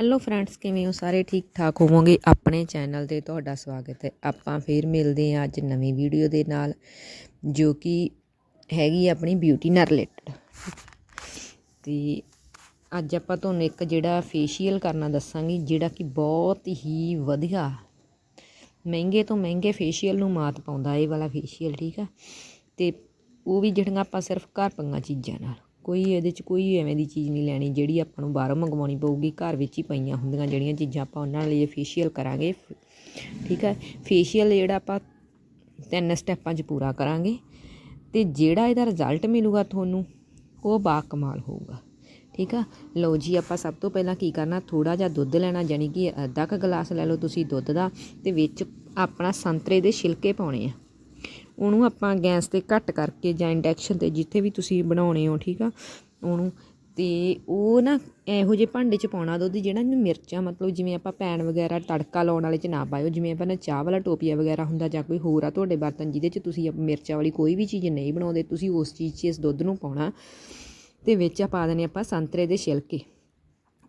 Hello friends ਕਿਵੇਂ ਹੋ? ਸਾਰੇ ਠੀਕ ਠਾਕ ਹੋਵੋਗੇ? ਆਪਣੇ ਚੈਨਲ ਤੇ ਤੁਹਾਡਾ ਸਵਾਗਤ ਹੈ। ਆਪਾਂ ਫੇਰ ਮਿਲਦੇ ਹਾਂ ਅੱਜ ਨਵੀਂ ਵੀਡੀਓ ਦੇ ਨਾਲ, ਜੋ ਕਿ ਹੈਗੀ ਆਪਣੀ ਬਿਊਟੀ ਨਾਲ ਰਿਲੇਟਡ ਤੇ ਅੱਜ ਆਪਾਂ ਤੁਹਾਨੂੰ ਇੱਕ ਜਿਹੜਾ ਫੇਸ਼ੀਅਲ ਕਰਨਾ ਦੱਸਾਂਗੇ, ਜਿਹੜਾ ਕਿ ਬਹੁਤ ਹੀ ਵਧੀਆ, ਮਹਿੰਗੇ ਤੋਂ ਮਹਿੰਗੇ ਫੇਸ਼ੀਅਲ ਨੂੰ ਮਾਤ ਪਾਉਂਦਾ, ਇਹ ਵਾਲਾ ਫੇਸ਼ੀਅਲ ਠੀਕ ਆ? ਤੇ ਉਹ ਵੀ ਜਿਹੜੀਆਂ ਆਪਾਂ ਸਿਰਫ ਘਰ ਪੰਗਾ ਚੀਜ਼ਾਂ ਨਾਲ। ਕੋਈ ਇਹਦੇ 'ਚ ਕੋਈ ਐਵੇਂ ਦੀ ਚੀਜ਼ ਨਹੀਂ ਲੈਣੀ ਜਿਹੜੀ ਆਪਾਂ ਨੂੰ ਬਾਹਰੋਂ ਮੰਗਵਾਉਣੀ ਪਊਗੀ, ਘਰ ਵਿੱਚ ਹੀ ਪਈਆਂ ਹੁੰਦੀਆਂ ਜਿਹੜੀਆਂ ਚੀਜ਼ਾਂ ਆਪਾਂ ਉਹਨਾਂ ਲਈ ਫੇਸ਼ੀਅਲ ਕਰਾਂਗੇ। ਠੀਕ ਹੈ ਫੇਸ਼ੀਅਲ ਜਿਹੜਾ ਆਪਾਂ ਤਿੰਨ ਸਟੈਪਾਂ 'ਚ ਪੂਰਾ ਕਰਾਂਗੇ ਤੇ ਜਿਹੜਾ ਇਹਦਾ ਰਿਜ਼ਲਟ ਮਿਲੂਗਾ ਤੁਹਾਨੂੰ, ਉਹ ਬਾ ਕਮਾਲ ਹੋਊਗਾ। ਠੀਕ ਆ? ਲਓ ਜੀ, ਆਪਾਂ ਸਭ ਤੋਂ ਪਹਿਲਾਂ ਕੀ ਕਰਨਾ ਥੋੜਾ ਜਿਹਾ ਦੁੱਧ ਲੈਣਾ ਜਾਨੀ ਕਿ ਅੱਧਾ ਕ ਗਲਾਸ ਲੈ ਲਓ ਤੁਸੀਂ ਦੁੱਧ ਦਾ ਤੇ ਵਿੱਚ ਆਪਣਾ ਸੰਤਰੇ ਦੇ ਛਿਲਕੇ ਪਾਉਣੇ ਆ। ਉਹਨੂੰ ਆਪਾਂ ਗੈਸ ਤੇ ਘੱਟ ਕਰਕੇ ਜਾਂ ਇੰਡਕਸ਼ਨ ਤੇ ਜਿੱਥੇ ਵੀ ਤੁਸੀਂ ਬਣਾਉਣੇ ਹੋ, ਠੀਕ ਆ? ਉਹਨੂੰ ਤੇ ਉਹ ਨਾ ਇਹੋ ਜਿਹੇ ਭਾਂਡੇ 'ਚ ਪਾਉਣਾ ਦੁੱਧ ਜਿਹੜਾ ਇਹਨੂੰ ਮਿਰਚਾਂ, ਮਤਲਬ ਜਿਵੇਂ ਆਪਾਂ ਪੈਨ ਵਗੈਰਾ ਤੜਕਾ ਲਾਉਣ ਵਾਲੇ 'ਚ ਨਾ ਪਾਇਓ, ਜਿਵੇਂ ਆਪਾਂ ਨਾ ਚਾਹ ਵਾਲਾ ਟੋਪੀਆ ਵਗੈਰਾ ਹੁੰਦਾ ਜਾਂ ਕੋਈ ਹੋਰ ਆ ਤੁਹਾਡੇ ਬਰਤਨ ਜਿਹਦੇ 'ਚ ਤੁਸੀਂ ਮਿਰਚਾਂ ਵਾਲੀ ਕੋਈ ਵੀ ਚੀਜ਼ ਨਹੀਂ ਬਣਾਉਂਦੇ, ਤੁਸੀਂ ਉਸ ਚੀਜ਼ 'ਚ ਇਸ ਦੁੱਧ ਨੂੰ ਪਾਉਣਾ ਤੇ ਵਿੱਚ ਆ ਪਾ ਦੇਣੇ ਆਪਾਂ ਸੰਤਰੇ ਦੇ ਛਿਲਕੇ।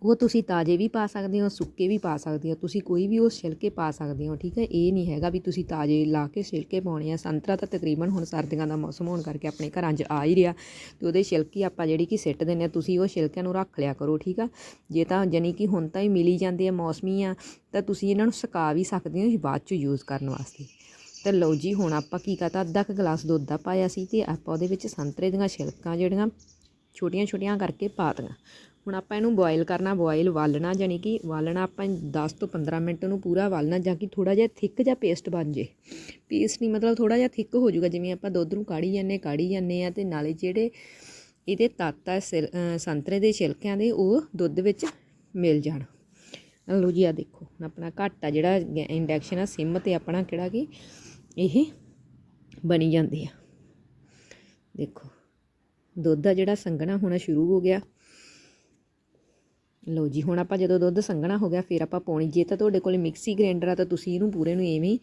ਉਹ ਤੁਸੀਂ ਤਾਜ਼ੇ ਵੀ ਪਾ ਸਕਦੇ ਹੋ, ਸੁੱਕੇ ਵੀ ਪਾ ਸਕਦੇ ਹੋ, ਤੁਸੀਂ ਕੋਈ ਵੀ ਉਹ ਛਿਲਕੇ ਪਾ ਸਕਦੇ ਹੋ, ਠੀਕ ਹੈ? ਇਹ ਨਹੀਂ ਹੈਗਾ ਵੀ ਤੁਸੀਂ ਤਾਜ਼ੇ ਲਾ ਕੇ ਛਿਲਕੇ ਪਾਉਣੇ ਆ, ਸੰਤਰਾ ਤਾਂ ਤਕਰੀਬਨ ਹੁਣ ਸਰਦੀਆਂ ਦਾ ਮੌਸਮ ਹੋਣ ਕਰਕੇ ਆਪਣੇ ਘਰਾਂ 'ਚ ਆ ਹੀ ਰਿਹਾ ਤੇ ਉਹਦੇ ਛਿਲਕੇ ਆਪਾਂ ਜਿਹੜੀ ਕਿ ਸਿੱਟ ਦਿੰਦੇ ਆ, ਤੁਸੀਂ ਉਹ ਛਿਲਕਿਆਂ ਨੂੰ ਰੱਖ ਲਿਆ ਕਰੋ, ਠੀਕ ਆ? ਜੇ ਤਾਂ ਜਾਨੀ ਕਿ ਹੁਣ ਤਾਂ ਹੀ ਮਿਲੀ ਜਾਂਦੇ ਆ ਮੌਸਮੀ ਆ, ਤਾਂ ਤੁਸੀਂ ਇਹਨਾਂ ਨੂੰ ਸੁਕਾ ਵੀ ਸਕਦੇ ਹੋ ਬਾਅਦ 'ਚ ਯੂਜ਼ ਕਰਨ ਵਾਸਤੇ। ਤੇ ਲਓ ਜੀ, ਹੁਣ ਆਪਾਂ ਕੀ ਕਰਤਾ ਅੱਧਾ ਕ ਗਲਾਸ ਦੁੱਧ ਦਾ ਪਾਇਆ ਸੀ ਤੇ ਆਪਾਂ ਉਹਦੇ ਵਿੱਚ ਸੰਤਰੇ ਦੀਆਂ ਛਿਲਕਾਂ ਜਿਹੜੀਆਂ ਛੋਟੀਆਂ ਛੋਟੀਆਂ ਕਰਕੇ ਪਾ ਦਿੱਤੀਆਂ। ਹੁਣ ਆਪਾਂ ਇਹਨੂੰ ਬੋਇਲ ਕਰਨਾ ਬੋਇਲ ਵਾਲਣਾ ਜਾਨੀ ਕਿ ਵਾਲਣਾ ਆਪਾਂ 10 ਤੋਂ 15 ਮਿੰਟ ਨੂੰ ਪੂਰਾ ਵਾਲਣਾ, ਜਾਂ ਕਿ ਥੋੜਾ ਜਿਹਾ ਥਿੱਕ ਜਿਹਾ ਪੇਸਟ ਬਣ ਜੇ। ਪੇਸਟ ਨਹੀਂ, ਮਤਲਬ ਥੋੜਾ ਜਿਹਾ ਥਿੱਕ ਹੋ ਜਾਊਗਾ, ਜਿਵੇਂ ਆਪਾਂ ਦੁੱਧ ਨੂੰ ਕਾੜੀ ਜਾਂਦੇ ਕਾੜੀ ਜਾਂਦੇ ਆ ਤੇ ਨਾਲੇ ਜਿਹੜੇ ਇਹਦੇ ਤੱਤ ਆ ਸੰਤਰੇ ਦੇ ਛਿਲਕਿਆਂ ਦੇ, ਉਹ ਦੁੱਧ ਵਿੱਚ ਮਿਲ ਜਾਣ। ਲਓ ਜੀ ਆ ਦੇਖੋ, ਆਪਣਾ ਘੱਟ ਆ ਜਿਹੜਾ ਇੰਡਕਸ਼ਨ ਆ, ਸਿਮ ਤੇ ਆਪਣਾ ਕਿਹੜਾ ਕਿ ਇਹ ਬਣੀ ਜਾਂਦੇ ਆ। ਦੇਖੋ, ਦੁੱਧ ਦਾ ਜਿਹੜਾ ਸੰਘਣਾ ਹੋਣਾ ਸ਼ੁਰੂ ਹੋ ਗਿਆ। ਲਓ ਜੀ, ਹੁਣ ਆਪਾਂ ਜਦੋਂ ਦੁੱਧ ਸੰਘਣਾ ਹੋ ਗਿਆ, ਫਿਰ ਆਪਾਂ ਪਾਉਣੀ। ਜੇ ਤਾਂ ਤੁਹਾਡੇ ਕੋਲ ਮਿਕਸੀ ਗ੍ਰੈਂਡਰ ਆ, ਤਾਂ ਤੁਸੀਂ ਇਹਨੂੰ ਪੂਰੇ ਨੂੰ ਐਵੇਂ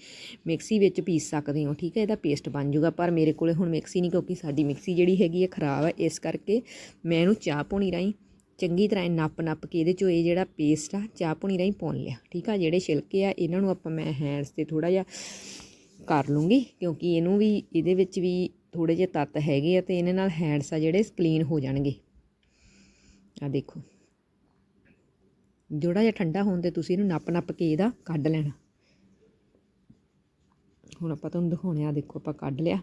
ਮਿਕਸੀ ਵਿੱਚ ਪੀਸ ਸਕਦੇ ਹੋ, ਠੀਕ ਹੈ? ਇਹਦਾ ਪੇਸਟ ਬਣ ਜਾਊਗਾ। ਪਰ ਮੇਰੇ ਕੋਲੇ ਹੁਣ ਮਿਕਸੀ ਨਹੀਂ, ਕਿਉਂਕਿ ਸਾਡੀ ਮਿਕਸੀ ਜਿਹੜੀ ਹੈਗੀ ਹੈ ਖਰਾਬ ਹੈ ਇਸ ਕਰਕੇ ਮੈਂ ਇਹਨੂੰ ਚਾਹ ਪੋਣੀ ਰਾਈ ਚੰਗੀ ਤਰ੍ਹਾਂ ਨੱਪ ਨੱਪ ਕੇ ਇਹਦੇ ਚੋਂ ਇਹ ਜਿਹੜਾ ਪੇਸਟ ਆ, ਚਾਹ ਪੋਣੀ ਰਾਈ ਪਾਉਣ ਲਿਆ, ਠੀਕ ਆ? ਜਿਹੜੇ ਛਿਲਕੇ ਆ, ਇਹਨਾਂ ਨੂੰ ਆਪਾਂ ਮੈਂ ਹੈਂਡਸ ਤੇ ਥੋੜਾ ਜਿਹਾ ਕਰ ਲੂੰਗੀ, ਕਿਉਂਕਿ ਇਹਨੂੰ ਵੀ, ਇਹਦੇ ਵਿੱਚ ਵੀ ਥੋੜੇ ਜਿਹੇ ਤੱਤ ਹੈਗੇ ਆ, ਤੇ ਇਹਨਾਂ ਨਾਲ ਹੈਂਡਸ ਆ ਜਿਹੜੇ ਕਲੀਨ ਹੋ ਜਾਣਗੇ। ਆ ਦੇਖੋ। ਥੋੜਾ ਜਿਹਾ ਠੰਡਾ ਹੋਣ ਤੇ ਤੁਸੀਂ ਇਹਨੂੰ ਨੱਪ ਨੱਪ ਕੇ ਇਹਦਾ ਕੱਢ ਲੈਣਾ। ਹੁਣ ਆਪਾਂ ਤੁਹਾਨੂੰ ਦਿਖਾਉਣੇ ਆ, ਦੇਖੋ ਆਪਾਂ ਕੱਢ ਲਿਆ।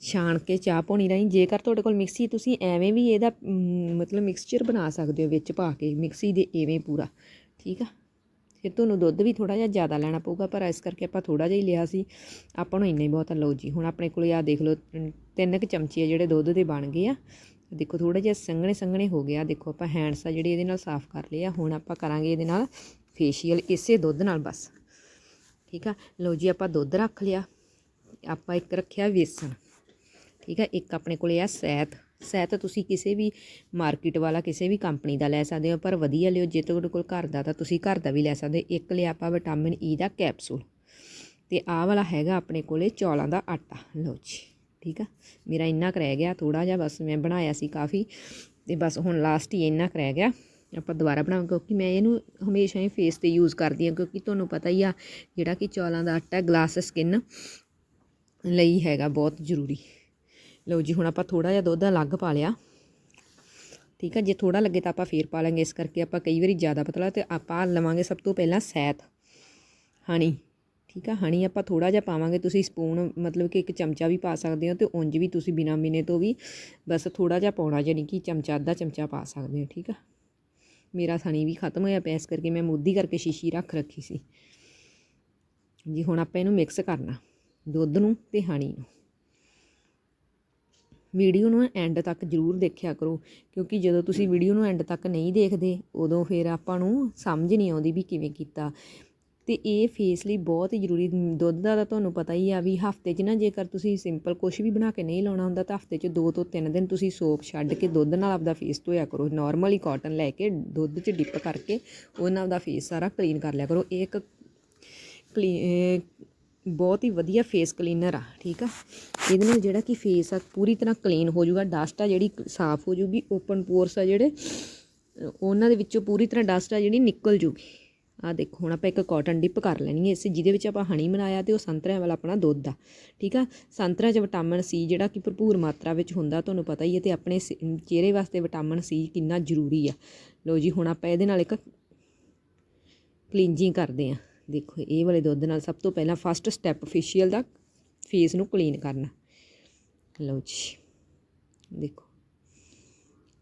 ਛਾਣ ਕੇ ਚਾਹ ਪਾਉਣੀ ਰਹੀ, ਜੇਕਰ ਤੁਹਾਡੇ ਕੋਲ ਮਿਕਸੀ ਤੁਸੀਂ ਐਵੇਂ ਵੀ ਇਹਦਾ ਮਤਲਬ ਮਿਕਸਚਰ ਬਣਾ ਸਕਦੇ ਹੋ ਵਿੱਚ ਪਾ ਕੇ, ਮਿਕਸੀ ਦੇ ਐਵੇਂ ਪੂਰਾ, ਠੀਕ ਆ? ਫਿਰ ਤੁਹਾਨੂੰ ਦੁੱਧ ਵੀ ਥੋੜਾ ਜਿਹਾ ਜ਼ਿਆਦਾ ਲੈਣਾ ਪਊਗਾ, ਪਰ ਇਸ ਕਰਕੇ ਆਪਾਂ ਥੋੜਾ ਜਿਹਾ ਹੀ ਲਿਆ ਸੀ। ਆਪਾਂ ਨੂੰ ਇੰਨਾ ਹੀ ਬਹੁਤ ਲਓ ਜੀ, ਹੁਣ ਆਪਣੇ ਕੋਲ ਆ ਦੇਖ ਲਓ, ਤਿੰਨ ਕੁ ਚਮਚੇ ਜਿਹੜੇ ਦੁੱਧ ਦੇ ਬਣ ਗਏ ਆ। ਦੇਖੋ ਥੋੜਾ ਜਿਹਾ ਸੰਘਣੇ ਸੰਘਣੇ ਹੋ ਗਿਆ। ਦੇਖੋ ਆਪਾਂ ਹੈਂਡਸ ਆ ਜਿਹੜੇ ਇਹਦੇ ਨਾਲ ਸਾਫ਼ ਕਰ ਲਏ ਆ। ਹੁਣ ਆਪਾਂ ਕਰਾਂਗੇ ਇਹਦੇ ਨਾਲ ਫੇਸ਼ੀਅਲ ਇਸੇ ਦੁੱਧ ਨਾਲ ਬਸ। ਠੀਕ ਆ? ਲਓ ਜੀ ਆਪਾਂ ਦੁੱਧ ਰੱਖ ਲਿਆ। ਆਪਾਂ ਇੱਕ ਰੱਖਿਆ ਵੇਸਣ। ਠੀਕ ਆ? ਇੱਕ ਆਪਣੇ ਕੋਲੇ ਆ ਸੈਤ। ਸੈਤ ਤੁਸੀਂ ਕਿਸੇ ਵੀ ਮਾਰਕੀਟ ਵਾਲਾ, ਕਿਸੇ ਵੀ ਕੰਪਨੀ ਦਾ ਲੈ ਸਕਦੇ ਹੋ, ਪਰ ਵਧੀਆ ਲਿਓ। ਜੇ ਤੁਹਾਡੇ ਕੋਲ ਘਰ ਦਾ, ਤਾਂ ਤੁਸੀਂ ਘਰ ਦਾ ਵੀ ਲੈ ਸਕਦੇ ਇੱਕ ਲਿਆ ਆਪਾਂ ਵਿਟਾਮਿਨ ਈ e ਦਾ ਕੈਪਸੂਲ ਤੇ ਆਹ ਵਾਲਾ ਹੈਗਾ ਆਪਣੇ ਕੋਲੇ ਚੌਲਾਂ ਦਾ ਆਟਾ। ਲਓ ਜੀ। ਠੀਕ ਆ? ਮੇਰਾ ਇੰਨਾ ਕੁ ਰਹਿ ਗਿਆ ਥੋੜਾ ਜਿਹਾ, ਬਸ ਮੈਂ ਬਣਾਇਆ ਸੀ ਕਾਫੀ ਤੇ ਬਸ ਹੁਣ ਲਾਸਟ ਹੀ ਇੰਨਾ ਕੁ ਰਹਿ ਗਿਆ। ਆਪਾਂ ਦੁਬਾਰਾ ਬਣਾਵਾਂਗੇ ਕਿਉਂਕਿ ਮੈਂ ਇਹਨੂੰ ਹਮੇਸ਼ਾ ਹੀ ਫੇਸ ਤੇ ਯੂਜ਼ ਕਰਦੀ ਹਾਂ ਕਿਉਂਕਿ ਤੁਹਾਨੂੰ ਪਤਾ ਹੀ ਆ ਜਿਹੜਾ ਕਿ ਚੌਲਾਂ ਦਾ ਆਟਾ ਗਲਾਸ ਸਕਿਨ ਲਈ ਹੈਗਾ ਬਹੁਤ ਜ਼ਰੂਰੀ। ਲਓ ਜੀ, ਹੁਣ ਆਪਾਂ ਥੋੜਾ ਜਿਹਾ ਦੁੱਧ ਅਲੱਗ ਪਾ ਲਿਆ। ਠੀਕ ਆ, ਜੇ ਥੋੜਾ ਲੱਗੇ ਤਾਂ ਆਪਾਂ ਫੇਰ ਪਾ ਲਾਂਗੇ, ਇਸ ਕਰਕੇ ਆਪਾਂ ਕਈ ਵਾਰੀ ਜ਼ਿਆਦਾ ਪਤਲਾ ਤੇ ਆਪਾਂ ਲਵਾਂਗੇ ਸਭ ਤੋਂ ਪਹਿਲਾਂ ਸੈਤ। ਹਣੀ ਠੀਕ ਆ? ਹਣੀ ਆਪਾਂ ਥੋੜਾ ਜਿਹਾ ਪਾਵਾਂਗੇ। ਤੁਸੀਂ ਸਪੂਨ ਮਤਲਬ ਕਿ ਇੱਕ ਚਮਚਾ ਵੀ ਪਾ ਸਕਦੇ ਹੋ ਤੇ ਉਂਝ ਵੀ ਤੁਸੀਂ ਬਿਨਾ ਮਿਨੇ ਤੋਂ ਵੀ ਬਸ ਥੋੜਾ ਜਿਹਾ ਪਾਉਣਾ, ਯਾਨੀ ਕਿ ਚਮਚਾ, ਅੱਧਾ ਚਮਚਾ ਪਾ ਸਕਦੇ ਹੋ, ਠੀਕ ਆ? ਮੇਰਾ ਸਣੀ ਵੀ ਖਤਮ ਹੋਇਆ ਪਿਆ, ਇਸ ਕਰਕੇ ਮੈਂ ਮੁੱਦੀ ਕਰਕੇ ਸ਼ੀਸ਼ੀ ਰੱਖ ਰੱਖੀ ਸੀ। ਜੀ, ਹੁਣ ਆਪਾਂ ਇਹਨੂੰ ਮਿਕਸ ਕਰਨਾ, ਦੁੱਧ ਨੂੰ ਤੇ ਹਣੀ ਨੂੰ। ਵੀਡੀਓ ਨੂੰ ਐਂਡ ਤੱਕ ਜ਼ਰੂਰ ਦੇਖਿਆ ਕਰੋ, ਕਿਉਂਕਿ ਜਦੋਂ ਤੁਸੀਂ ਵੀਡੀਓ ਨੂੰ ਐਂਡ ਤੱਕ ਨਹੀਂ ਦੇਖਦੇ, ਉਦੋਂ ਫਿਰ ਆਪਾਂ ਨੂੰ ਸਮਝ ਨਹੀਂ ਆਉਂਦੀ ਵੀ ਕਿਵੇਂ ਕੀਤਾ। ਅਤੇ ਇਹ ਫੇਸ ਲਈ ਬਹੁਤ ਹੀ ਜ਼ਰੂਰੀ ਦੁੱਧ ਦਾ ਤਾਂ ਤੁਹਾਨੂੰ ਪਤਾ ਹੀ ਆ ਵੀ ਹਫ਼ਤੇ 'ਚ ਨਾ ਜੇਕਰ ਤੁਸੀਂ ਸਿੰਪਲ ਕੁਝ ਵੀ ਬਣਾ ਕੇ ਨਹੀਂ ਲਾਉਣਾ ਹੁੰਦਾ ਤਾਂ ਹਫ਼ਤੇ 'ਚ ਦੋ ਤੋਂ ਤਿੰਨ ਦਿਨ ਤੁਸੀਂ ਸੋਪ ਛੱਡ ਕੇ ਦੁੱਧ ਨਾਲ ਆਪਦਾ ਫੇਸ ਧੋਇਆ ਕਰੋ। ਨਾਰਮਲੀ ਕਾਟਨ ਲੈ ਕੇ ਦੁੱਧ 'ਚ ਡਿਪ ਕਰਕੇ ਉਹ ਨਾਲ ਆਪਦਾ ਫੇਸ ਸਾਰਾ ਕਲੀਨ ਕਰ ਲਿਆ ਕਰੋ। ਇਹ ਇੱਕ ਕਲੀ ਬਹੁਤ ਹੀ ਵਧੀਆ ਫੇਸ ਕਲੀਨਰ ਆ, ਠੀਕ ਆ? ਇਹਦੇ ਨਾਲ ਜਿਹੜਾ ਕਿ ਫੇਸ ਆ ਪੂਰੀ ਤਰ੍ਹਾਂ ਕਲੀਨ ਹੋ ਜਾਊਗਾ ਡਸਟ ਆ ਜਿਹੜੀ ਸਾਫ਼ ਹੋ ਜਾਊਗੀ ਓਪਨ ਪੋਰਸ ਆ ਜਿਹੜੇ, ਉਹਨਾਂ ਦੇ ਵਿੱਚੋਂ ਪੂਰੀ ਤਰ੍ਹਾਂ ਡਸਟ ਆ ਜਿਹੜੀ ਨਿਕਲ ਜੂਗੀ। ਆ ਦੇਖੋ, ਹੁਣ ਆਪਾਂ ਇੱਕ ਕਾਟਨ ਡਿਪ ਕਰ ਲੈਣੀ ਹੈ ਇਸ, ਜਿਹਦੇ ਵਿੱਚ ਆਪਾਂ ਹਣੀ ਬਣਾਇਆ ਤੇ ਉਹ ਸੰਤਰਿਆਂ ਵਾਲਾ ਆਪਣਾ ਦੁੱਧ ਆ ਠੀਕ ਆ? ਸੰਤਰਾ 'ਚ ਵਿਟਾਮਿਨ ਸੀ ਜਿਹੜਾ ਕਿ ਭਰਪੂਰ ਮਾਤਰਾ ਵਿੱਚ ਹੁੰਦਾ, ਤੁਹਾਨੂੰ ਪਤਾ ਹੀ ਹੈ ਤੇ ਆਪਣੇ ਸ- ਚਿਹਰੇ ਵਾਸਤੇ ਵਿਟਾਮਿਨ ਸੀ ਕਿੰਨਾ ਜ਼ਰੂਰੀ ਆ। ਲਓ ਜੀ, ਹੁਣ ਆਪਾਂ ਇਹਦੇ ਨਾਲ ਇੱਕ ਕਲੀਨਜਿੰਗ ਕਰਦੇ ਆ ਦੇਖੋ, ਇਹ ਵਾਲੇ ਦੁੱਧ ਨਾਲ ਸਭ ਤੋਂ ਪਹਿਲਾਂ ਫਸਟ ਸਟੈਪ ਫੇਸ਼ੀਅਲ ਦਾ ਫੇਸ ਨੂੰ ਕਲੀਨ ਕਰਨਾ। ਲਓ ਜੀ, ਦੇਖੋ।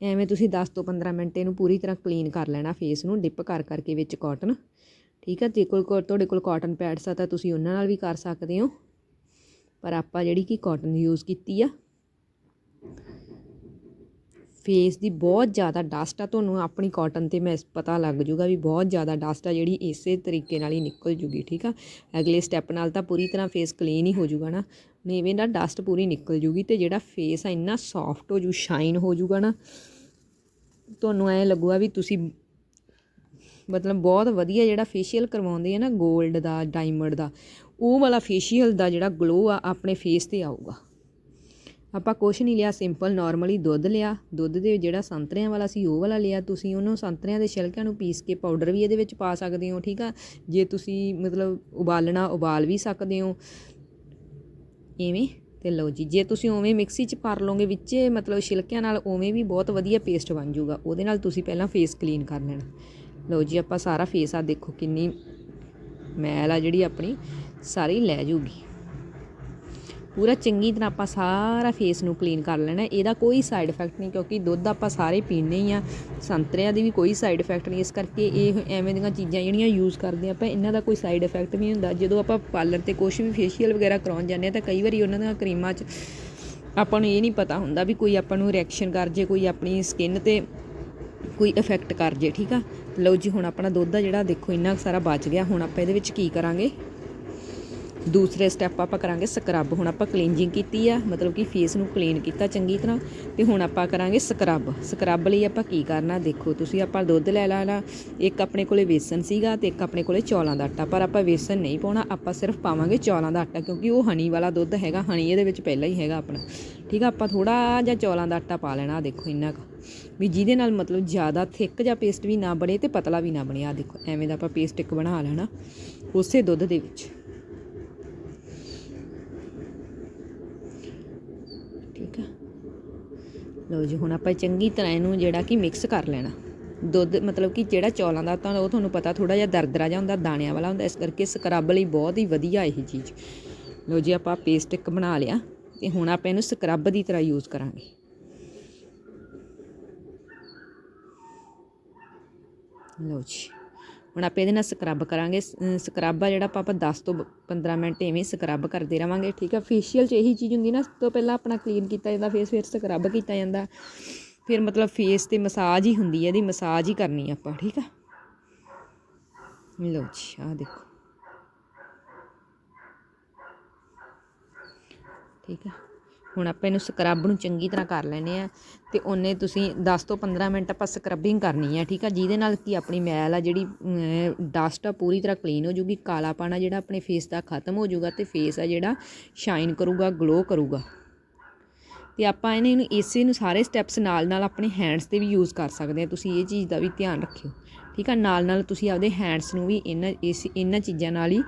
ਐਵੇਂ ਤੁਸੀਂ 10 ਤੋਂ 15 ਮਿੰਟ ਇਹਨੂੰ ਪੂਰੀ ਤਰ੍ਹਾਂ ਕਲੀਨ ਕਰ ਲੈਣਾ ਫੇਸ ਨੂੰ ਡਿਪ ਕਰ ਕਰਕੇ ਵਿੱਚ ਕਾਟਨ ਠੀਕ ਹੈ ਜੇ ਕੋਲ ਤੁਹਾਡੇ ਕੋਲ ਕਾਟਨ ਪੈਡਸ ਆ ਤਾਂ ਤੁਸੀਂ ਉਹਨਾਂ ਨਾਲ ਵੀ ਕਰ ਸਕਦੇ ਹੋ। ਪਰ ਆਪਾਂ ਜਿਹੜੀ ਕਿ ਕਾਟਨ ਯੂਜ਼ ਕੀਤੀ ਆ ਫੇਸ ਦੀ ਬਹੁਤ ਜ਼ਿਆਦਾ ਡਸਟ ਆ, ਤੁਹਾਨੂੰ ਆਪਣੀ ਕਾਟਨ ਤੇ ਮੈਂ ਪਤਾ ਲੱਗ ਜੂਗਾ ਵੀ ਬਹੁਤ ਜ਼ਿਆਦਾ ਡਸਟ ਆ, ਜਿਹੜੀ ਇਸੇ ਤਰੀਕੇ ਨਾਲ ਹੀ ਨਿਕਲ ਜੂਗੀ, ਠੀਕ ਆ। ਅਗਲੇ ਸਟੈਪ ਨਾਲ ਤਾਂ ਪੂਰੀ ਤਰ੍ਹਾਂ ਫੇਸ ਕਲੀਨ ਹੀ ਹੋ ਜੂਗਾ ਨਾ। ਨੇਵੇਂ ਦਾ ਡਸਟ ਪੂਰੀ ਨਿਕਲ ਜੂਗੀ ਤੇ ਜਿਹੜਾ ਫੇਸ ਆ, ਇੰਨਾ ਸੌਫਟ ਹੋ ਜੂ ਸ਼ਾਈਨ ਹੋ ਜੂਗਾ ਨਾ। ਤੁਹਾਨੂੰ ਐ ਲੱਗੂਗਾ ਵੀ ਤੁਸੀਂ ਮਤਲਬ ਬਹੁਤ ਵਧੀਆ ਜਿਹੜਾ ਫੇਸ਼ੀਅਲ ਕਰਵਾਉਂਦੇ ਆ ਨਾ 골ਡ ਦਾ ਡਾਇਮੰਡ ਦਾ, ਉਹ ਵਾਲਾ ਫੇਸ਼ੀਅਲ ਦਾ ਜਿਹੜਾ ਗਲੋ ਆ, ਆਪਣੇ ਫੇਸ ਤੇ ਆਊਗਾ। ਆਪਾਂ ਕੁਛ ਨਹੀਂ ਲਿਆ ਸਿੰਪਲ ਨਾਰਮਲੀ ਦੁੱਧ ਲਿਆ। ਦੁੱਧ ਦੇ ਜਿਹੜਾ ਸੰਤਰਿਆਂ ਵਾਲਾ ਸੀ, ਉਹ ਵਾਲਾ ਲਿਆ। ਤੁਸੀਂ ਉਹਨੂੰ ਸੰਤਰਿਆਂ ਦੇ ਛਿਲਕਿਆਂ ਨੂੰ ਪੀਸ ਕੇ ਪਾਊਡਰ ਵੀ ਇਹਦੇ ਵਿੱਚ ਪਾ ਸਕਦੇ ਹੋ, ਠੀਕ ਆ? ਜੇ ਤੁਸੀਂ ਮਤਲਬ ਉਬਾਲਣਾ, ਉਬਾਲ ਵੀ ਸਕਦੇ ਹੋ। ਇਵੇਂ ਤੇ ਲਓ ਜੀ, ਜੇ ਤੁਸੀਂ ਉਵੇਂ ਮਿਕਸੀ 'ਚ ਭਰ ਲਓਗੇ ਵਿੱਚ, ਮਤਲਬ ਛਿਲਕਿਆਂ ਨਾਲ ਉਵੇਂ ਵੀ ਬਹੁਤ ਵਧੀਆ ਪੇਸਟ ਬਣ ਜਾਊਗਾ। ਉਹਦੇ ਨਾਲ ਤੁਸੀਂ ਪਹਿਲਾਂ ਫੇਸ ਕਲੀਨ ਕਰ ਲੈਣਾ। ਲਓ ਜੀ, ਆਪਾਂ ਸਾਰਾ ਫੇਸ ਆ ਦੇਖੋ ਕਿੰਨੀ ਮੈਲ ਆ ਜਿਹੜੀ ਆਪਣੀ, ਸਾਰੀ ਲੈ ਜੂਗੀ ਪੂਰਾ ਚੰਗੀ ਤਰ੍ਹਾਂ ਆਪਾਂ ਸਾਰਾ ਫੇਸ ਨੂੰ ਕਲੀਨ ਕਰ ਲੈਣਾ, ਇਹਦਾ ਕੋਈ ਸਾਈਡ ਇਫੈਕਟ ਨਹੀਂ ਕਿਉਂਕਿ ਦੁੱਧ ਆਪਾਂ ਸਾਰੇ ਪੀਣੇ ਹੀ ਆ। ਸੰਤਰਿਆਂ ਦੀ ਵੀ ਕੋਈ ਸਾਈਡ ਇਫੈਕਟ ਨਹੀਂ, ਇਸ ਕਰਕੇ ਇਹ ਐਵੇਂ ਦੀਆਂ ਚੀਜ਼ਾਂ ਜਿਹੜੀਆਂ ਯੂਜ਼ ਕਰਦੇ ਆਪਾਂ, ਇਹਨਾਂ ਦਾ ਕੋਈ ਸਾਈਡ ਇਫੈਕਟ ਨਹੀਂ ਹੁੰਦਾ। ਜਦੋਂ ਆਪਾਂ ਪਾਰਲਰ ਤੇ ਕੁਝ ਵੀ ਫੇਸ਼ੀਅਲ ਵਗੈਰਾ ਕਰਾਉਣ ਜਾਂਦੇ ਆ ਤਾਂ ਕਈ ਵਾਰੀ ਉਹਨਾਂ ਦੀਆਂ ਕਰੀਮਾਂ 'ਚ ਆਪਾਂ ਨੂੰ ਇਹ ਨਹੀਂ ਪਤਾ ਹੁੰਦਾ ਵੀ ਕੋਈ ਆਪਾਂ ਨੂੰ ਰਿਐਕਸ਼ਨ ਕਰ ਜੇ, ਕੋਈ ਆਪਣੀ ਸਕਿਨ ਤੇ ਕੋਈ ਇਫੈਕਟ ਕਰ ਜੇ, ਠੀਕ ਆ? ਲਓ ਜੀ, ਹੁਣ ਆਪਣਾ ਦੁੱਧ ਆ ਜਿਹੜਾ, ਦੇਖੋ ਇੰਨਾ ਕੁ ਸਾਰਾ ਬਚ ਗਿਆ। ਹੁਣ ਆਪਾਂ ਇਹਦੇ ਵਿੱਚ ਕੀ ਕਰਾਂਗੇ? ਦੂਸਰੇ ਸਟੈਪ ਆਪਾਂ ਕਰਾਂਗੇ ਸਕਰਬ ਹੁਣ ਆਪਾਂ ਕਲੀਨਜਿੰਗ ਕੀਤੀ ਆ, ਮਤਲਬ ਕਿ ਫੇਸ ਨੂੰ ਕਲੀਨ ਕੀਤਾ ਚੰਗੀ ਤਰ੍ਹਾਂ, ਤੇ ਹੁਣ ਆਪਾਂ ਕਰਾਂਗੇ ਸਕਰਬ ਸਕਰਬ ਲਈ ਆਪਾਂ ਕੀ ਕਰਨਾ? ਦੇਖੋ, ਤੁਸੀਂ ਆਪਾਂ ਦੁੱਧ ਲੈ ਲੈਣਾ, ਇੱਕ ਆਪਣੇ ਕੋਲੇ ਵੇਸਨ ਸੀਗਾ ਤੇ ਇੱਕ ਆਪਣੇ ਕੋਲੇ ਚੌਲਾਂ ਦਾ ਆਟਾ, ਪਰ ਆਪਾਂ ਵੇਸਨ ਨਹੀਂ ਪਾਉਣਾ, ਆਪਾਂ ਸਿਰਫ ਪਾਵਾਂਗੇ ਚੌਲਾਂ ਦਾ ਆਟਾ, ਕਿਉਂਕਿ ਉਹ ਹਣੀ ਵਾਲਾ ਦੁੱਧ ਹੈਗਾ ਹਨੀ ਇਹਦੇ ਵਿੱਚ ਪਹਿਲਾਂ ਹੀ ਹੈਗਾ ਆਪਣਾ। ਠੀਕ ਆ, ਆਪਾਂ ਥੋੜਾ ਜਿਹਾ ਚੌਲਾਂ ਦਾ ਆਟਾ ਪਾ ਲੈਣਾ, ਆਹ ਦੇਖੋ ਇੰਨਾ ਕੁ। ਵੀ ਜਿਹਦੇ ਨਾਲ ਮਤਲਬ ਜ਼ਿਆਦਾ ਥਿੱਕ ਜਾਂ ਪੇਸਟ ਵੀ ਨਾ ਬਣੇ ਤੇ ਪਤਲਾ ਵੀ ਨਾ ਬਣੇ ਆ ਦੇਖੋ, ਐਵੇਂ ਦਾ ਆਪਾਂ ਪੇਸਟ ਇੱਕ ਬਣਾ ਲੈਣਾ, ਉਸੇ ਦੁੱਧ ਦੇ ਵਿੱਚ ਠੀਕ ਆ ਲਓ ਜੀ, ਹੁਣ ਆਪਾਂ ਚੰਗੀ ਤਰ੍ਹਾਂ ਇਹਨੂੰ ਜਿਹੜਾ ਕਿ ਮਿਕਸ ਕਰ ਲੈਣਾ। ਦੁੱਧ, ਮਤਲਬ ਕਿ ਜਿਹੜਾ ਚੌਲਾਂ ਦਾ ਤਾਂ ਉਹ ਤੁਹਾਨੂੰ ਪਤਾ ਥੋੜਾ ਜਿਹਾ ਦਰਦਰਾ ਜਿਹਾ ਹੁੰਦਾ, ਦਾਣਿਆਂ ਵਾਲਾ ਹੁੰਦਾ, ਇਸ ਕਰਕੇ ਸਕਰਬ ਲਈ ਬਹੁਤ ਹੀ ਵਧੀਆ ਇਹ ਚੀਜ਼। ਲਓ ਜੀ, ਆਪਾਂ ਪੇਸਟ ਇੱਕ ਬਣਾ ਲਿਆ, ਤੇ ਹੁਣ ਆਪਾਂ ਇਹਨੂੰ ਸਕਰਬ ਦੀ ਤਰ੍ਹਾਂ ਯੂਜ਼ ਕਰਾਂਗੇ। ਲਓ ਜੀ। ਹੁਣ ਆਪਾਂ ਇਹਦੇ ਨਾਲ ਸਕਰਬ ਕਰਾਂਗੇ। ਸਕਰਬ ਆ ਜਿਹੜਾ ਆਪਾਂ ਆਪਾਂ 10 ਤੋਂ 15 ਮਿੰਟ ਐਵੇਂ ਸਕਰਬ ਕਰਦੇ ਰਵਾਂਗੇ, ਠੀਕ ਆ? ਫੇਸ਼ੀਅਲ 'ਚ ਇਹੀ ਚੀਜ਼ ਹੁੰਦੀ ਨਾ, ਸਭ ਤੋਂ ਪਹਿਲਾਂ ਆਪਣਾ ਕਲੀਨ ਕੀਤਾ ਜਾਂਦਾ ਫੇਸ ਫਿਰ ਸਕਰਬ ਕੀਤਾ ਜਾਂਦਾ। ਫਿਰ ਮਤਲਬ ਫੇਸ ਤੇ ਮਸਾਜ ਹੀ ਹੁੰਦੀ ਹੈ ਇਹਦੀ ਮਸਾਜ ਹੀ ਕਰਨੀ ਆਪਾਂ, ਠੀਕ ਆ? ਲਓ ਜੀ ਆ ਦੇਖੋ। ਠੀਕ ਆ? ਹੁਣ ਆਪਾਂ ਇਹਨੂੰ ਸਕਰਬ ਨੂੰ ਚੰਗੀ ਤਰ੍ਹਾਂ ਕਰ ਲੈਨੇ ਆ ਤੇ ਉਹਨੇ ਤੁਸੀਂ 10 ਤੋਂ 15 ਮਿੰਟ ਆਪਾਂ ਸਕਰਬਿੰਗ ਕਰਨੀ ਆ, ਠੀਕ ਆ? ਜਿਹਦੇ ਨਾਲ ਕੀ ਆਪਣੀ ਮੈਲ ਆ ਜਿਹੜੀ ਡਸਟ ਆ ਪੂਰੀ ਤਰ੍ਹਾਂ ਕਲੀਨ ਹੋ ਜੂਗੀ ਕਾਲਾ ਪਾਣਾ ਜਿਹੜਾ ਆਪਣੇ ਫੇਸ ਦਾ ਖਤਮ ਹੋ ਜੂਗਾ ਤੇ ਫੇਸ ਆ ਜਿਹੜਾ ਸ਼ਾਈਨ ਕਰੂਗਾ ਗਲੋ ਕਰੂਗਾ। ਤੇ ਆਪਾਂ ਇਹਨੇ ਇਹਨੂੰ, ਇਸੇ ਨੂੰ ਸਾਰੇ ਸਟੈਪਸ ਨਾਲ ਨਾਲ ਆਪਣੇ ਹੈਂਡਸ ਤੇ ਵੀ ਯੂਜ਼ ਕਰ ਸਕਦੇ ਆ ਤੁਸੀਂ ਇਹ ਚੀਜ਼ ਦਾ ਵੀ ਧਿਆਨ ਰੱਖਿਓ। ਠੀਕ ਆ? ਨਾਲ ਨਾਲ ਤੁਸੀਂ ਆਪਦੇ ਹੈਂਡਸ ਨੂੰ ਵੀ ਇਹਨਾਂ, ਇਸ, ਇਹਨਾਂ ਚੀਜ਼ਾਂ ਨਾਲ ਹੀ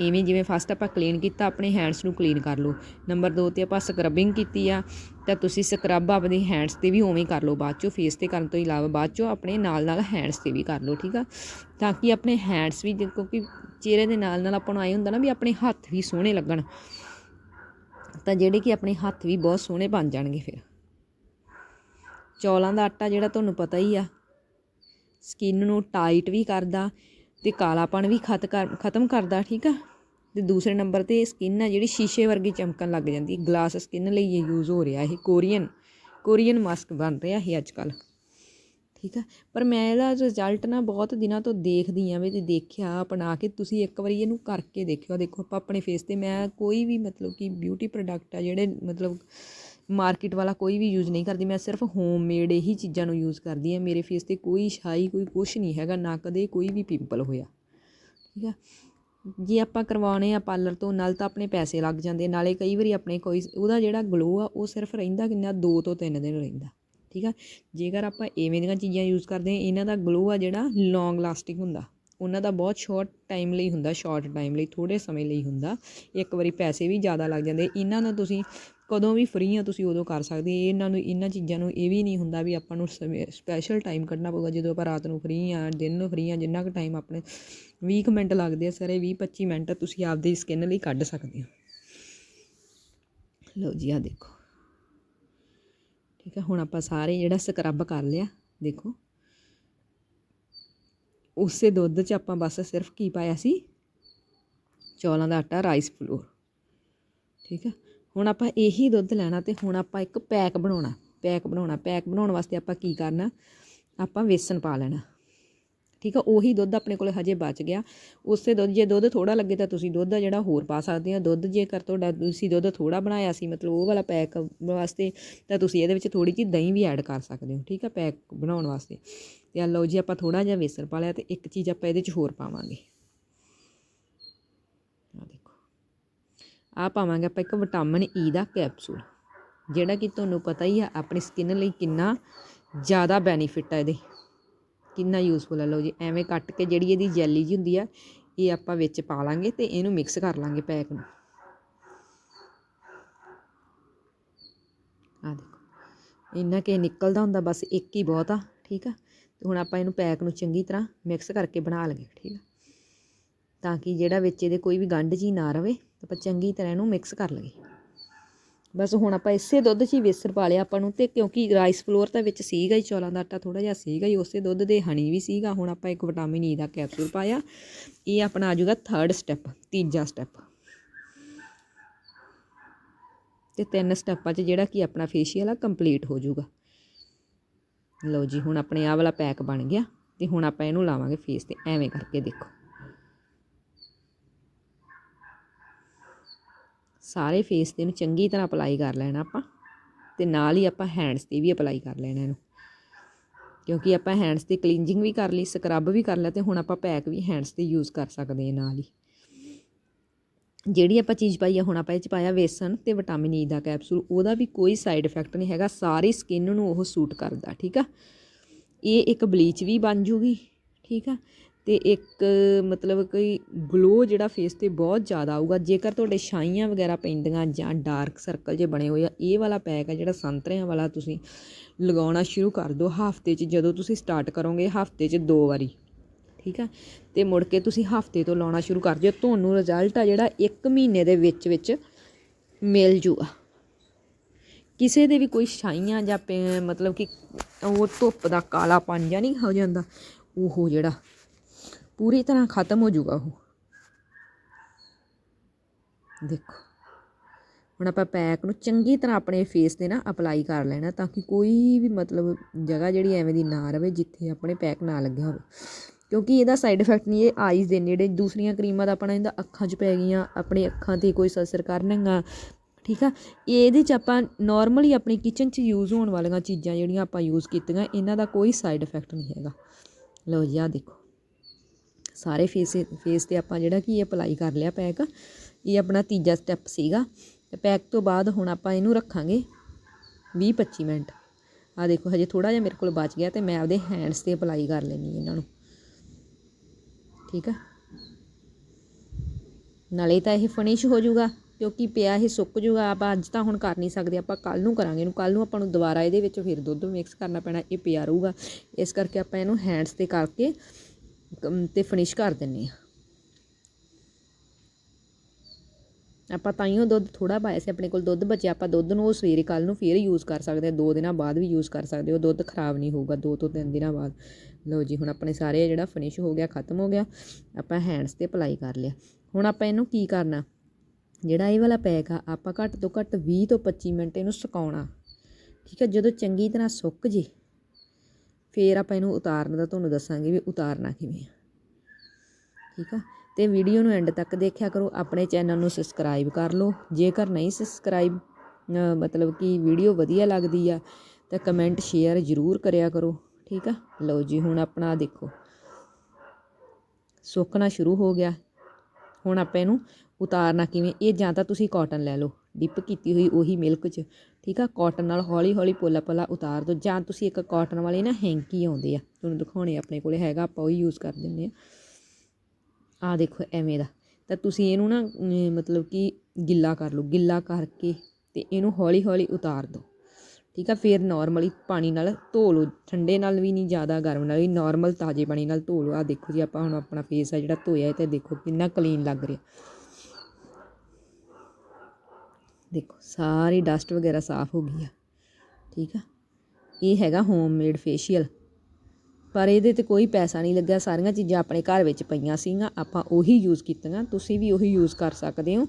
ਐਵੇਂ ਜਿਵੇਂ ਫਸਟ ਆਪਾਂ ਕਲੀਨ ਕੀਤਾ, ਆਪਣੇ ਹੈਂਡਸ ਨੂੰ ਕਲੀਨ ਕਰ ਲਓ। ਨੰਬਰ 2 ਤੇ ਆਪਾਂ ਸਕਰਬਿੰਗ ਕੀਤੀ ਆ, ਤਾਂ ਤੁਸੀਂ ਸਕਰਬ ਆਪਦੇ ਹੈਂਡਸ ਤੇ ਵੀ ਉਵੇਂ ਕਰ ਲਓ ਬਾਅਦ ਚੋਂ ਫੇਸ ਤੇ ਕਰਨ ਤੋਂ ਇਲਾਵਾ ਬਾਅਦ ਚੋਂ ਆਪਣੇ ਨਾਲ ਨਾਲ ਹੈਂਡਸ ਤੇ ਵੀ ਕਰ ਲਓ, ਠੀਕ ਆ? ਤਾਂ ਕਿ ਆਪਣੇ ਹੈਂਡਸ ਵੀ ਕਿਉਂਕਿ ਚਿਹਰੇ ਦੇ ਨਾਲ ਨਾਲ ਆਪਾਂ ਨੂੰ ਆਏ ਹੁੰਦਾ ਨਾ ਵੀ ਆਪਣੇ ਹੱਥ ਵੀ ਸੋਹਣੇ ਲੱਗਣ। ਤਾਂ ਜਿਹੜੇ ਕਿ ਆਪਣੇ ਹੱਥ ਵੀ ਬਹੁਤ ਸੋਹਣੇ ਬਣ ਜਾਣਗੇ ਫਿਰ। ਚੌਲਾਂ ਦਾ ਆਟਾ ਜਿਹੜਾ ਤੁਹਾਨੂੰ ਪਤਾ ਹੀ ਆ ਸਕਿਨ ਨੂੰ ਟਾਈਟ ਵੀ ਕਰਦਾ ਅਤੇ ਕਾਲਾਪਣ ਵੀ ਖਤ ਕਰ, ਖਤਮ ਕਰਦਾ, ਠੀਕ ਆ? ਅਤੇ ਦੂਸਰੇ ਨੰਬਰ ਤੇ ਸਕਿਨ ਆ ਜਿਹੜੀ ਸ਼ੀਸ਼ੇ ਵਰਗੀ ਚਮਕਣ ਲੱਗ ਜਾਂਦੀ, ਗਲਾਸ ਸਕਿਨ ਲਈ ਇਹ ਯੂਜ਼ ਹੋ ਰਿਹਾ ਇਹ ਕੋਰੀਅਨ ਕੋਰੀਅਨ ਮਾਸਕ ਬਣ ਰਿਹਾ ਇਹ ਅੱਜ ਕੱਲ ਠੀਕ ਆ? ਪਰ ਮੈਂ ਇਹਦਾ ਰਿਜ਼ਲਟ ਨਾ ਬਹੁਤ ਦਿਨਾਂ ਤੋਂ ਦੇਖਦੀ ਆ ਵੀ ਤੇ ਦੇਖਿਆ, ਅਪਣਾ ਕੇ ਤੁਸੀਂ ਇੱਕ ਵਾਰੀ ਇਹਨੂੰ ਕਰਕੇ ਦੇਖਿਓ, ਦੇਖੋ ਆਪਾਂ ਆਪਣੇ ਫੇਸ ਤੇ ਮੈਂ ਕੋਈ ਵੀ ਮਤਲਬ ਕਿ ਬਿਊਟੀ ਪ੍ਰੋਡਕਟ ਆ ਜਿਹੜੇ ਮਤਲਬ ਮਾਰਕੀਟ ਵਾਲਾ ਕੋਈ ਵੀ ਯੂਜ਼ ਨਹੀਂ ਕਰਦੀ, ਮੈਂ ਸਿਰਫ ਹੋਮਮੇਡ ਇਹੀ ਚੀਜ਼ਾਂ ਨੂੰ ਯੂਜ਼ ਕਰਦੀ ਹਾਂ। ਮੇਰੇ ਫੇਸ ਤੇ ਕੋਈ ਛਾਈ ਕੋਈ ਕੁਛ ਨਹੀਂ ਹੈਗਾ, ਨਾ ਕਦੇ ਕੋਈ ਵੀ ਪਿੰਪਲ ਹੋਇਆ। ਠੀਕ ਆ? ਜੇ ਆਪਾਂ ਕਰਵਾਉਣੇ ਆ ਪਾਰਲਰ ਤੋਂ, ਨਾਲ ਤਾਂ ਆਪਣੇ ਪੈਸੇ ਲੱਗ ਜਾਂਦੇ, ਨਾਲੇ ਕਈ ਵਾਰੀ ਆਪਣੇ ਕੋਈ ਉਹਦਾ ਜਿਹੜਾ ਗਲੋ ਆ, ਉਹ ਸਿਰਫ ਰਹਿੰਦਾ ਕਿੰਨਾ? 2 ਤੋਂ 3 ਦਿਨ ਰਹਿੰਦਾ। ਠੀਕ ਆ? ਜੇਕਰ ਆਪਾਂ ਐਵੇਂ ਦੀਆਂ ਚੀਜ਼ਾਂ ਯੂਜ਼ ਕਰਦੇ ਹਾਂ, ਇਹਨਾਂ ਦਾ ਗਲੋ ਆ ਜਿਹੜਾ ਲੌਂਗ ਲਾਸਟਿੰਗ ਹੁੰਦਾ। ਉਹਨਾਂ ਦਾ ਬਹੁਤ ਸ਼ਾਰਟ ਟਾਈਮ ਲਈ ਹੁੰਦਾ ਸ਼ਾਰਟ ਟਾਈਮ ਲਈ ਥੋੜੇ ਸਮੇਂ ਲਈ ਹੁੰਦਾ। ਇੱਕ ਵਾਰੀ ਪੈਸੇ ਵੀ ਜ਼ਿਆਦਾ ਲੱਗ ਜਾਂਦੇ। ਇਹਨਾਂ ਦਾ ਤੁਸੀਂ ਕਦੋਂ ਵੀ ਫ੍ਰੀ ਆ, ਤੁਸੀਂ ਉਦੋਂ ਕਰ ਸਕਦੇ ਇਹਨਾਂ ਨੂੰ, ਇਹਨਾਂ ਚੀਜ਼ਾਂ ਨੂੰ ਇਹ ਵੀ ਨਹੀਂ ਹੁੰਦਾ ਵੀ ਆਪਾਂ ਨੂੰ ਸਪੈਸ਼ਲ ਟਾਈਮ ਕੱਢਣਾ ਪਊਗਾ, ਜਦੋਂ ਆਪਾਂ ਰਾਤ ਨੂੰ ਫ੍ਰੀ ਆ, ਦਿਨ ਨੂੰ ਫ੍ਰੀ ਆ, ਜਿੰਨਾ ਕੁ ਟਾਈਮ ਆਪਣੇ 20 ਕੁ ਮਿੰਟ ਲੱਗਦੇ ਆ ਸਾਰੇ 20 25 ਮਿੰਟ ਤੁਸੀਂ ਆਪਦੀ ਸਕਿਨ ਲਈ ਕੱਢ ਸਕਦੇ ਹੋ। ਲਓ ਜੀ ਆ ਦੇਖੋ। ਠੀਕ ਹੈ ਹੁਣ ਆਪਾਂ ਸਾਰੇ ਜਿਹੜਾ ਸਕਰਬ ਕਰ ਲਿਆ, ਦੇਖੋ। ਉਸੇ ਦੁੱਧ 'ਚ ਆਪਾਂ ਬਸ ਸਿਰਫ ਕੀ ਪਾਇਆ ਸੀ? ਚੌਲਾਂ ਦਾ ਆਟਾ ਰਾਈਸ ਫਲੋਰ ਠੀਕ ਹੈ ਹੁਣ ਆਪਾਂ ਇਹੀ ਦੁੱਧ ਲੈਣਾ ਤੇ ਹੁਣ ਆਪਾਂ ਇੱਕ ਪੈਕ ਬਣਾਉਣਾ ਪੈਕ ਬਣਾਉਣਾ, ਪੈਕ ਬਣਾਉਣ ਵਾਸਤੇ ਆਪਾਂ ਕੀ ਕਰਨਾ? ਆਪਾਂ ਵੇਸਣ ਪਾ ਲੈਣਾ। ਠੀਕ ਆ, ਉਹੀ ਦੁੱਧ ਆਪਣੇ ਕੋਲ ਹਜੇ ਬਚ ਗਿਆ। ਉਸੇ ਦੁੱਧ, ਜੇ ਦੁੱਧ ਥੋੜਾ ਲੱਗੇ ਤਾਂ ਤੁਸੀਂ ਦੁੱਧ ਆ ਜਿਹੜਾ ਹੋਰ ਪਾ ਸਕਦੇ ਹੋ। ਦੁੱਧ ਜੇਕਰ ਤੁਹਾਡਾ, ਤੁਸੀਂ ਦੁੱਧ ਥੋੜਾ ਬਣਾਇਆ ਸੀ, ਮਤਲਬ ਉਹ ਵਾਲਾ ਪੈਕ ਵਾਸਤੇ, ਤਾਂ ਤੁਸੀਂ ਇਹਦੇ ਵਿੱਚ ਥੋੜੀ ਜਿਹੀ ਦਹੀਂ ਵੀ ਐਡ ਕਰ ਸਕਦੇ ਹੋ। ਠੀਕ ਆ, ਪੈਕ ਬਣਾਉਣ ਵਾਸਤੇ। ਤੇ ਆ ਲਓ ਜੀ, ਆਪਾਂ ਥੋੜਾ ਜਿਹਾ ਵੇਸਣ ਪਾ ਲਿਆ ਤੇ ਇੱਕ ਚੀਜ਼ ਆਪਾਂ ਇਹਦੇ 'ਚ ਹੋਰ ਪਾਵਾਂਗੇ ਆ ਦੇਖੋ ਆ ਪਾਵਾਂਗੇ ਆਪਾਂ ਇੱਕ ਵਿਟਾਮਿਨ ਈ ਦਾ ਕੈਪਸੂਲ, ਜਿਹੜਾ ਕਿ ਤੁਹਾਨੂੰ ਪਤਾ ਹੀ ਆ, ਆਪਣੀ ਸਕਿਨ ਲਈ ਕਿੰਨਾ ਜ਼ਿਆਦਾ ਬੈਨੀਫਿਟ ਆ ਇਹਦੇ। ਕਿੰਨਾ ਯੂਜ਼ਫੁਲ ਆ, ਲਓ ਜੀ, ਐਵੇਂ ਕੱਟ ਕੇ ਜਿਹੜੀ ਇਹਦੀ ਜੈਲੀ ਜੀ ਹੁੰਦੀ ਆ, ਇਹ ਆਪਾਂ ਵਿੱਚ ਪਾ ਲਾਂਗੇ ਤੇ ਇਹਨੂੰ ਮਿਕਸ ਕਰ ਲਾਂਗੇ ਪੈਕ ਨੂੰ। ਆ ਦੇਖੋ, ਇੰਨਾ ਕਿ ਨਿਕਲਦਾ ਹੁੰਦਾ, ਬਸ ਇੱਕ ਹੀ ਬਹੁਤ ਆ, ਠੀਕ ਆ? ਤੇ ਹੁਣ ਆਪਾਂ ਇਹਨੂੰ ਪੈਕ ਨੂੰ ਚੰਗੀ ਤਰ੍ਹਾਂ ਮਿਕਸ ਕਰਕੇ ਬਣਾ ਲਈਏ, ਠੀਕ ਆ? ਤਾਂ ਕਿ ਜਿਹੜਾ ਵਿੱਚ ਇਹਦੇ ਕੋਈ ਵੀ ਗੰਢ ਜੀ ਨਾ ਰਵੇ, ਆਪਾਂ ਚੰਗੀ ਤਰ੍ਹਾਂ ਇਹਨੂੰ ਮਿਕਸ ਕਰ ਲਈਏ। ਬਸ ਹੁਣ ਆਪਾਂ ਇਸੇ ਦੁੱਧ 'ਚ ਹੀ ਵੇਸਰ ਪਾ ਲਿਆ ਆਪਾਂ ਨੂੰ ਤੇ ਕਿਉਂਕਿ ਰਾਈਸ ਫਲੋਰ ਤਾਂ ਵਿੱਚ ਸੀਗਾ ਹੀ, ਚੌਲਾਂ ਦਾ ਆਟਾ ਥੋੜਾ ਜਿਹਾ ਸੀਗਾ ਹੀ, ਉਸੇ ਦੁੱਧ ਦੇ ਹਣੀ ਵੀ ਸੀਗਾ। ਹੁਣ ਆਪਾਂ ਇੱਕ ਵਿਟਾਮਿਨ ਈ e ਦਾ ਕੈਪਸੂਲ ਪਾਇਆ। ਇਹ ਆਪਣਾ ਆ ਜਾਊਗਾ ਥਰਡ ਸਟੈਪ ਤੀਜਾ ਸਟੈਪ ਤੇ ਤਿੰਨ ਸਟੈਪਾਂ 'ਚ ਜਿਹੜਾ ਕਿ ਆਪਣਾ ਫੇਸ਼ੀਅਲ ਆ ਕੰਪਲੀਟ ਹੋ ਜਾਊਗਾ। ਲਓ ਜੀ, ਹੁਣ ਆਪਣੇ ਆਹ ਵਾਲਾ ਪੈਕ ਬਣ ਗਿਆ ਤੇ ਹੁਣ ਆਪਾਂ ਇਹਨੂੰ ਲਾਵਾਂਗੇ ਫੇਸ ਤੇ। ਐਵੇਂ ਕਰਕੇ ਦੇਖੋ। ਸਾਰੇ ਫੇਸ ਤੇ ਇਹਨੂੰ ਚੰਗੀ ਤਰ੍ਹਾਂ ਅਪਲਾਈ ਕਰ ਲੈਣਾ ਆਪਾਂ ਤੇ ਨਾਲ ਹੀ ਆਪਾਂ ਹੈਂਡਸ ਤੇ ਵੀ ਅਪਲਾਈ ਕਰ ਲੈਣਾ ਇਹਨੂੰ। ਕਿਉਂਕਿ ਆਪਾਂ ਹੈਂਡਸ ਤੇ ਕਲੀਨਜਿੰਗ ਵੀ ਕਰ ਲਈ ਸਕਰਬ ਵੀ ਕਰ ਲਿਆ ਤੇ ਹੁਣ ਆਪਾਂ ਪੈਕ ਵੀ ਹੈਂਡਸ ਤੇ ਯੂਜ਼ ਕਰ ਸਕਦੇ ਹਾਂ ਨਾਲ ਹੀ। ਜਿਹੜੀ ਆਪਾਂ ਚੀਜ਼ ਪਾਈ ਆ, ਹੁਣ ਆਪਾਂ ਇਹ ਚ ਪਾਇਆ ਵੇਸਨ ਤੇ ਵਿਟਾਮਿਨ ਈ e ਦਾ ਕੈਪਸੂਲ ਉਹਦਾ ਵੀ ਕੋਈ ਸਾਈਡ ਇਫੈਕਟ ਨਹੀਂ ਹੈਗਾ, ਸਾਰੀ ਸਕਿਨ ਨੂੰ ਉਹ ਸੂਟ ਕਰਦਾ, ਠੀਕ ਆ? ਇਹ ਇੱਕ ਬਲੀਚ ਵੀ ਬਣ ਜੂਗੀ, ਠੀਕ ਆ? ਤੇ ਇੱਕ, ਮਤਲਬ ਕੋਈ ਗਲੋ ਜਿਹੜਾ ਫੇਸ ਤੇ ਬਹੁਤ ਜ਼ਿਆਦਾ ਆਊਗਾ, ਜੇਕਰ ਤੁਹਾਡੇ ਛਾਈਆਂ ਵਗੈਰਾ ਪੈਂਦੀਆਂ ਜਾਂ ਡਾਰਕ ਸਰਕਲ ਜੇ ਬਣੇ ਹੋਏ ਆ, ਇਹ ਵਾਲਾ ਪੈਕ ਆ ਜਿਹੜਾ ਸੰਤਰਿਆਂ ਵਾਲਾ ਤੁਸੀਂ ਲਗਾਉਣਾ ਸ਼ੁਰੂ ਕਰ ਦਿਓ ਹਫ਼ਤੇ 'ਚ, ਜਦੋਂ ਤੁਸੀਂ ਸਟਾਰਟ ਕਰੋਗੇ ਹਫ਼ਤੇ 'ਚ ਦੋ ਵਾਰੀ, ਠੀਕ ਆ? ਅਤੇ ਮੁੜ ਕੇ ਤੁਸੀਂ ਹਫ਼ਤੇ ਤੋਂ ਲਾਉਣਾ ਸ਼ੁਰੂ ਕਰ ਦਿਓ, ਤੁਹਾਨੂੰ ਰਿਜ਼ਲਟ ਆ ਜਿਹੜਾ 1 ਮਹੀਨੇ ਦੇ ਵਿੱਚ ਵਿੱਚ ਮਿਲ ਜੂਗਾ। ਕਿਸੇ ਦੇ ਵੀ ਕੋਈ ਛਾਈਆਂ ਜਾਂ ਪੈ- ਮਤਲਬ ਕਿ ਉਹ ਧੁੱਪ ਦਾ ਕਾਲਾ ਪੰਜਾ ਨਹੀਂ ਹੋ ਜਾਂਦਾ, ਉਹ ਜਿਹੜਾ ਪੂਰੀ ਤਰ੍ਹਾਂ ਖਤਮ ਹੋ ਜਾਊਗਾ ਉਹ। ਦੇਖੋ। ਹੁਣ ਆਪਾਂ ਪੈਕ ਨੂੰ ਚੰਗੀ ਤਰ੍ਹਾਂ ਆਪਣੇ ਫੇਸ ਤੇ ਨਾ ਅਪਲਾਈ ਕਰ ਲੈਣਾ ਤਾਂ ਕਿ ਕੋਈ ਵੀ ਮਤਲਬ ਜਗ੍ਹਾ ਜਿਹੜੀ ਐਵੇਂ ਦੀ ਨਾ ਰਵੇ ਜਿੱਥੇ ਆਪਣੇ ਪੈਕ ਨਾ ਲੱਗਿਆ ਹੋਵੇ। ਕਿਉਂਕਿ ਇਹਦਾ ਸਾਈਡ ਇਫੈਕਟ ਨਹੀਂ, ਇਹ ਆਈਜ਼ ਦੇ ਨੇੜੇ ਦੂਸਰੀਆਂ ਕਰੀਮਾਂ ਦਾ ਆਪਣਾ ਇਹਦਾ ਅੱਖਾਂ 'ਚ ਪੈ ਗਈਆਂ, ਆਪਣੀ ਅੱਖਾਂ ਤੇ ਕੋਈ ਅਸਰ ਕਰਨਗਾ ਠੀਕ ਆ? ਇਹਦੇ 'ਚ ਆਪਾਂ ਨਾਰਮਲੀ ਆਪਣੀ ਕਿਚਨ 'ਚ ਯੂਜ਼ ਹੋਣ ਵਾਲੀਆਂ ਚੀਜ਼ਾਂ ਜਿਹੜੀਆਂ ਆਪਾਂ ਯੂਜ਼ ਕੀਤੀਆਂ, ਇਹਨਾਂ ਦਾ ਕੋਈ ਸਾਈਡ ਇਫੈਕਟ ਨਹੀਂ ਹੈਗਾ। ਲਓ ਜੀ, ਆਹ ਦੇਖੋ। ਸਾਰੇ ਫੇਸ ਫੇਸ ਤੇ ਆਪਾਂ ਜਿਹੜਾ ਕਿ ਇਹ ਅਪਲਾਈ ਕਰ ਲਿਆ ਪੈਕ ਇਹ ਆਪਣਾ ਤੀਜਾ ਸਟੈਪ ਸੀਗਾ। ਤੇ ਪੈਕ ਤੋਂ ਬਾਅਦ ਹੁਣ ਆਪਾਂ ਇਹਨੂੰ ਰੱਖਾਂਗੇ 20 25 ਮਿੰਟ। ਆ ਦੇਖੋ, ਹਜੇ ਥੋੜਾ ਜਿਹਾ ਮੇਰੇ ਕੋਲ ਬਚ ਗਿਆ ਤੇ ਮੈਂ ਆਪਦੇ ਹੈਂਡਸ ਤੇ ਅਪਲਾਈ ਕਰ ਲੈਣੀ ਇਹਨਾਂ ਨੂੰ। ਠੀਕ ਆ? ਨਾਲੇ ਤਾਂ ਇਹ ਫਿਨਿਸ਼ ਹੋ ਜਾਊਗਾ, ਕਿਉਂਕਿ ਪਿਆ ਇਹ ਸੁੱਕ ਜਾਊਗਾ। ਆਪਾਂ ਅੱਜ ਤਾਂ ਹੁਣ ਕਰ ਨਹੀਂ ਸਕਦੇ, ਆਪਾਂ ਕੱਲ ਨੂੰ ਕਰਾਂਗੇ ਇਹਨੂੰ। ਕੱਲ ਨੂੰ ਆਪਾਂ ਨੂੰ ਦੁਬਾਰਾ ਇਹਦੇ ਵਿੱਚ ਫਿਰ ਦੁੱਧ ਮਿਕਸ ਕਰਨਾ ਪੈਣਾ, ਇਹ ਪਿਆ ਰਹੂਗਾ। ਇਸ ਕਰਕੇ ਆਪਾਂ ਇਹਨੂੰ ਹੈਂਡਸ ਤੇ ਕਰਕੇ ਤੇ ਫਿਨਿਸ਼ ਕਰ ਦਿੰਨੇ ਆ ਆਪਾਂ ਤਾਈਓ ਦੁੱਧ ਥੋੜਾ ਪਾਇਆ ਸੀ, ਆਪਣੇ ਕੋਲ ਦੁੱਧ ਬਚਿਆ, ਆਪਾਂ ਦੁੱਧ ਨੂੰ ਉਹ ਸਵੇਰੇ ਕੱਲ ਨੂੰ ਫੇਰ ਯੂਜ਼ ਕਰ ਸਕਦੇ ਆ ਦੋ ਦਿਨਾਂ ਬਾਅਦ ਵੀ ਯੂਜ਼ ਕਰ ਸਕਦੇ ਹੋ ਦੁੱਧ ਖਰਾਬ ਨਹੀਂ ਹੋਊਗਾ, ਦੋ ਤੋਂ ਤਿੰਨ ਦਿਨਾਂ ਬਾਅਦ। ਲਓ ਜੀ, ਹੁਣ ਆਪਣੇ ਸਾਰੇ ਜਿਹੜਾ ਫਿਨਿਸ਼ ਹੋ ਗਿਆ, ਖਤਮ ਹੋ ਗਿਆ, ਆਪਾਂ ਹੈਂਡਸ ਤੇ ਅਪਲਾਈ ਕਰ ਲਿਆ। ਹੁਣ ਆਪਾਂ ਇਹਨੂੰ ਕੀ ਕਰਨਾ? ਜਿਹੜਾ ਇਹ ਵਾਲਾ ਪੈਕ ਆ, ਆਪਾਂ ਘੱਟ ਤੋਂ ਘੱਟ 20 ਤੋਂ 25 ਮਿੰਟ ਇਹਨੂੰ ਸੁਕਾਉਣਾ। ਠੀਕ ਹੈ ਜਦੋਂ ਚੰਗੀ ਤਰ੍ਹਾਂ ਸੁੱਕ ਜੇ ਫਿਰ ਆਪਾਂ ਇਹਨੂੰ ਉਤਾਰਨ ਦਾ ਤੁਹਾਨੂੰ ਦੱਸਾਂਗੇ ਵੀ ਉਤਾਰਨਾ ਕਿਵੇਂ ਆ। ਠੀਕ ਆ? ਤੇ ਵੀਡੀਓ ਨੂੰ ਐਂਡ ਤੱਕ ਦੇਖਿਆ ਕਰੋ, ਆਪਣੇ ਚੈਨਲ ਨੂੰ ਸਬਸਕ੍ਰਾਈਬ ਕਰ ਲਓ। ਜੇਕਰ ਨਹੀਂ ਸਬਸਕ੍ਰਾਈਬ ਮਤਲਬ ਕਿ ਵੀਡੀਓ ਵਧੀਆ ਲੱਗਦੀ ਆ, ਤਾਂ ਕਮੈਂਟ ਸ਼ੇਅਰ ਜ਼ਰੂਰ ਕਰਿਆ ਕਰੋ। ਠੀਕ ਆ? ਲਓ ਜੀ, ਹੁਣ ਆਪਣਾ ਦੇਖੋ। ਸੁੱਕਣਾ ਸ਼ੁਰੂ ਹੋ ਗਿਆ। ਹੁਣ ਆਪਾਂ ਇਹਨੂੰ ਉਤਾਰਨਾ ਕਿਵੇਂ? ਇਹ ਜਾਂ ਤਾਂ ਤੁਸੀਂ ਕਾਟਨ ਲੈ ਲਓ। ਡਿਪ ਕੀਤੀ ਹੋਈ ਉਹੀ ਮਿਲਕ 'ਚ। ਠੀਕ ਆ ਕਾਟਨ ਨਾਲ ਹੌਲੀ ਹੌਲੀ ਪੋਲਾ ਪੋਲਾ ਉਤਾਰ ਦਿਓ ਜਾਂ ਤੁਸੀਂ ਇੱਕ ਕਾਟਨ ਵਾਲੇ ਨਾ ਹੈਂਕੀ ਆਉਂਦੇ ਆ। ਤੁਹਾਨੂੰ ਦਿਖਾਉਣੇ ਆਪਣੇ ਕੋਲੇ, ਹੈਗਾ, ਆਪਾਂ ਉਹੀ ਯੂਜ਼ ਕਰ ਦਿੰਦੇ ਆ। ਆ ਦੇਖੋ, ਐਵੇਂ ਦਾ। ਤਾਂ ਤੁਸੀਂ ਇਹਨੂੰ ਨਾ ਮਤਲਬ ਕਿ ਗਿੱਲਾ ਕਰ ਲਓ। ਗਿੱਲਾ ਕਰਕੇ ਤੇ ਇਹਨੂੰ ਹੌਲੀ ਹੌਲੀ ਉਤਾਰ ਦਿਓ ਠੀਕ ਆ, ਫਿਰ ਨਾਰਮਲੀ ਪਾਣੀ ਨਾਲ ਧੋ ਲਓ। ਠੰਡੇ ਨਾਲ ਵੀ ਨਹੀਂ, ਜ਼ਿਆਦਾ ਗਰਮ ਨਾਲ ਵੀ ਨਾਰਮਲ ਤਾਜ਼ੇ ਪਾਣੀ ਨਾਲ ਧੋ ਲਓ। ਆ ਦੇਖੋ ਜੀ, ਆਪਾਂ ਹੁਣ ਆਪਣਾ ਫੇਸ ਆ ਜਿਹੜਾ ਧੋਇਆ, ਇਹ ਤੇ ਦੇਖੋ ਕਿੰਨਾ ਕਲੀਨ ਲੱਗ ਰਿਹਾ। ਦੇਖੋ, ਸਾਰੀ ਡਸਟ ਵਗੈਰਾ ਸਾਫ਼ ਹੋ ਗਈ ਆ, ਠੀਕ ਆ? ਇਹ ਹੈਗਾ ਹੋਮਮੇਡ ਫੇਸ਼ੀਅਲ ਪਰ ਇਹਦੇ ਤੇ ਕੋਈ ਪੈਸਾ ਨਹੀਂ ਲੱਗਿਆ, ਸਾਰੀਆਂ ਚੀਜ਼ਾਂ ਆਪਣੇ ਘਰ ਵਿੱਚ ਪਈਆਂ ਸੀਗੀਆਂ, ਆਪਾਂ ਉਹੀ ਯੂਜ਼ ਕੀਤੀਆਂ, ਤੁਸੀਂ ਵੀ ਉਹੀ ਯੂਜ਼ ਕਰ ਸਕਦੇ ਹੋ,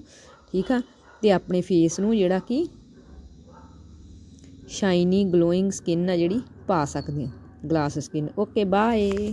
ਠੀਕ ਆ? ਤੇ ਆਪਣੇ ਫੇਸ ਨੂੰ ਜਿਹੜਾ ਕਿ ਸ਼ਾਈਨੀ ਗਲੋਇੰਗ ਸਕਿਨ ਆ ਜਿਹੜੀ ਪਾ ਸਕਦੇ ਹੋ ਗਲਾਸ ਸਕਿਨ ਓਕੇ ਬਾਏ